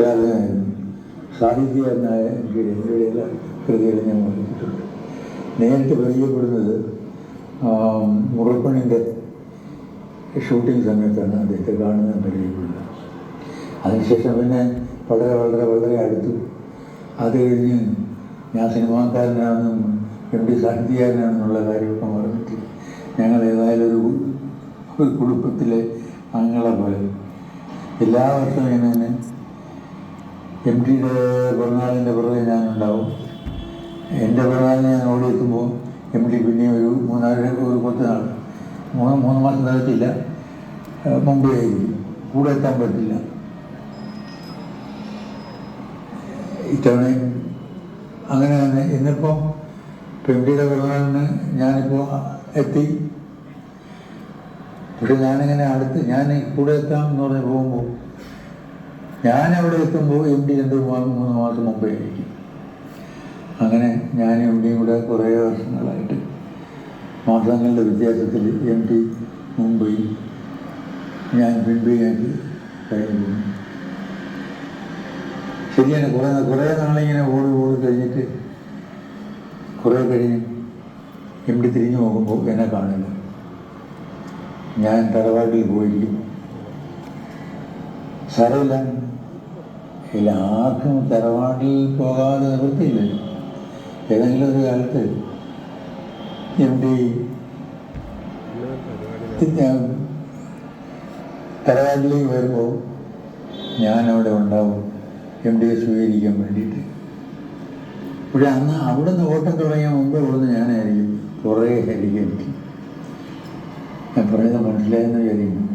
കലാകാരനായിരുന്നു സാഹിത്യകാരനായ എനിക്ക് എന്റെ എല്ലാ കൃതികളും ഞാൻ വായിച്ചിട്ടുണ്ട് നേരിട്ട് പരിചയപ്പെടുന്നത് മുറപ്പണിന്റെ ഷൂട്ടിംഗ് സമയത്താണ് അദ്ദേഹത്തെ കാണുന്നത് പരിചയപ്പെടുന്നത് അതിനുശേഷം പിന്നെ വളരെ വളരെ വളരെ അടുത്തു. അത് കഴിഞ്ഞ് ഞാൻ സിനിമാക്കാരനാണെന്നും എം ഡി സാഹിത്യകാരനാണെന്നുള്ള കാര്യമൊക്കെ പറഞ്ഞിട്ട് ഞങ്ങൾ ഏതായാലും ഒരു കുടുംബത്തിലെ അംഗങ്ങളെ പോലെ എല്ലാ വർഷവും ഇങ്ങനെ എം ടിയുടെ പിറന്നാളിന്റെ പിറകെ ഞാനുണ്ടാവും. എന്റെ പിറന്നാളിന് ഞാൻ ഓടിയെത്തുമ്പോൾ എം ടി പിന്നെ ഒരു മൂന്നാൽ ഒരു പത്ത് നാൾ മൂന്ന് മൂന്ന് മാസം തികച്ചില്ല മുമ്പേ ആയിരിക്കും. കൂടെ എത്താൻ പറ്റില്ല. ഇത്തവണയും അങ്ങനെ തന്നെ. ഇന്നിപ്പോൾ പെൺകുട്ടിയുടെ പിറന്നാളിന് ഞാനിപ്പോൾ എത്തി. പക്ഷെ ഞാനിങ്ങനെ അടുത്ത് ഞാൻ കൂടെ എത്താം എന്ന് പറഞ്ഞ് പോകുമ്പോൾ ഞാൻ അവിടെ എത്തുമ്പോൾ എം ഡി രണ്ട് മൂന്ന് മാസം മുമ്പേ ആയിരിക്കും. അങ്ങനെ ഞാൻ എം ഡിയും കൂടെ കുറേ വർഷങ്ങളായിട്ട് മാസങ്ങളുടെ വ്യത്യാസത്തിൽ എം ഡി മുംബൈ ഞാൻ പിൻപിയാക്കി കഴിഞ്ഞു. ശരിയാണ് കുറേ കുറേ നാളിങ്ങനെ ഓടി ഓടി കഴിഞ്ഞിട്ട് കുറേ കഴിഞ്ഞ് എം ഡി തിരിഞ്ഞു നോക്കുമ്പോൾ എന്നെ കാണില്ല ഞാൻ തറവാട്ടിൽ പോയിരിക്കും സാരമില്ല ഇല്ല ആർക്കും തറവാട്ടിൽ പോകാതെ നിവൃത്തിയില്ലല്ലോ ഏതെങ്കിലും ഒരു കാലത്ത് എന്റെ തറവാട്ടിലേക്ക് വരുമ്പോൾ ഞാൻ അവിടെ ഉണ്ടാവും. എം ഡിയെ സ്വീകരിക്കാൻ വേണ്ടിയിട്ട്. ഇവിടെ അന്ന് അവിടെ നിന്ന് ഓട്ടം തുടങ്ങിയ മുമ്പ് ഇവിടുന്ന് ഞാനായിരിക്കും. കുറേ ഹരിക്കും ഞാൻ പറയുന്നത് മനസ്സിലായെന്ന് വിചാരിക്കുന്നു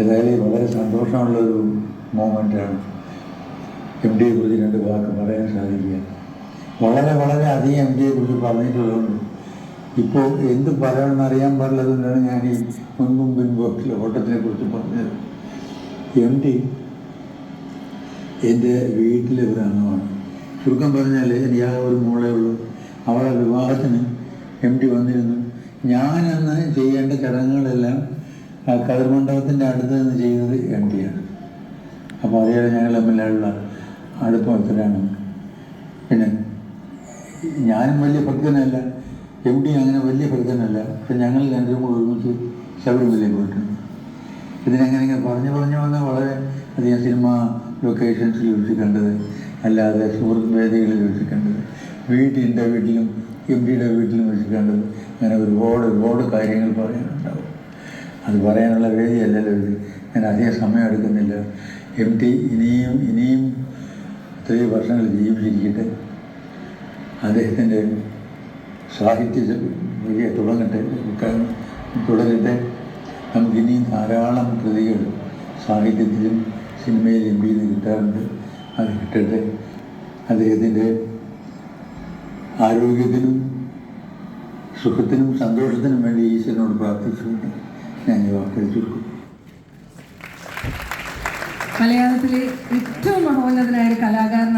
ഏതായാലും വളരെ സന്തോഷമുള്ളൊരു മൂമെന്റാണ് എം ഡിയെ കുറിച്ച് രണ്ട് വാക്ക് പറയാൻ സാധിക്കുക. വളരെ വളരെ അധികം എം ഡിയെ കുറിച്ച് പറഞ്ഞിട്ടുള്ളതുകൊണ്ട് ഇപ്പോൾ എന്ത് പറയണമെന്ന് അറിയാൻ പാടില്ലാതുകൊണ്ടാണ് ഞാൻ ഈ മുൻപും പിൻപോട്ടിൽ ഓട്ടത്തിനെ കുറിച്ച് പറഞ്ഞത്. എം ഡി എന്റെ വീട്ടിലെ ഒരു അംഗമാണ് ചുരുക്കം പറഞ്ഞാൽ എനിക്ക് ആ ഒരു മോളേ ഉള്ളൂ. അവളെ വിവാഹത്തിന് എം ഡി വന്നിരുന്നു. ഞാനന്ന് ചെയ്യേണ്ട ചടങ്ങുകളെല്ലാം ആ കതിർമണ്ഡപത്തിന്റെ അടുത്ത് നിന്ന് ചെയ്തത് എം ഡിയാണ് അപ്പോൾ അതേപോലെ ഞങ്ങൾ തമ്മിലുള്ള അടുപ്പം എത്രയാണ്? പിന്നെ ഞാനും വലിയ ഭക്തനല്ല എം ഡി അങ്ങനെ വലിയ ഭക്തനല്ല പക്ഷെ ഞങ്ങൾ രണ്ടും കൂടെ ഒരുമിച്ച് ശബരിമലയിൽ പോയിട്ടുണ്ട്. ഇതിനെങ്ങനെ ഇങ്ങനെ പറഞ്ഞു പറഞ്ഞു വന്ന വളരെ അധികം സിനിമ ലൊക്കേഷൻസിൽ വെച്ച് കണ്ടത് അല്ലാതെ സുഹൃത്ത് വേദികളിൽ വെച്ച് കണ്ടത് വീട്ടിന്റെ വീട്ടിലും എം ഡിയുടെ വീട്ടിലും വെച്ച് കണ്ടത് അങ്ങനെ ഒരുപാട് ഒരുപാട് കാര്യങ്ങൾ പറയാനുണ്ടാവും. അത് പറയാനുള്ള വേദിയല്ലല്ലോ ഇത്. ഞാൻ അധികം സമയം എടുക്കുന്നില്ല. എം ടി ഇനിയും ഇനിയും ഇത്രയും വർഷങ്ങൾ ജീവിച്ചിരിക്കട്ടെ. അദ്ദേഹത്തിന്റെ സാഹിത്യ വലിയ തുടങ്ങട്ടെ തുടരട്ടെ. നമുക്ക് ഇനിയും ധാരാളം കൃതികൾ സാഹിത്യത്തിലും സിനിമയിലും എം നിന്ന് കിട്ടാറുണ്ട്. അത് കിട്ടട്ടെ. അദ്ദേഹത്തിന്റെ ആരോഗ്യത്തിനും സുഖത്തിനും സന്തോഷത്തിനും വേണ്ടി ഈശ്വരനോട് പ്രാർത്ഥിച്ചുകൊണ്ട് ഞാൻ ഈ ചുരുക്കും മലയാളത്തിലെ ഏറ്റവും മഹോന്നതനായ ഒരു കലാകാരൻ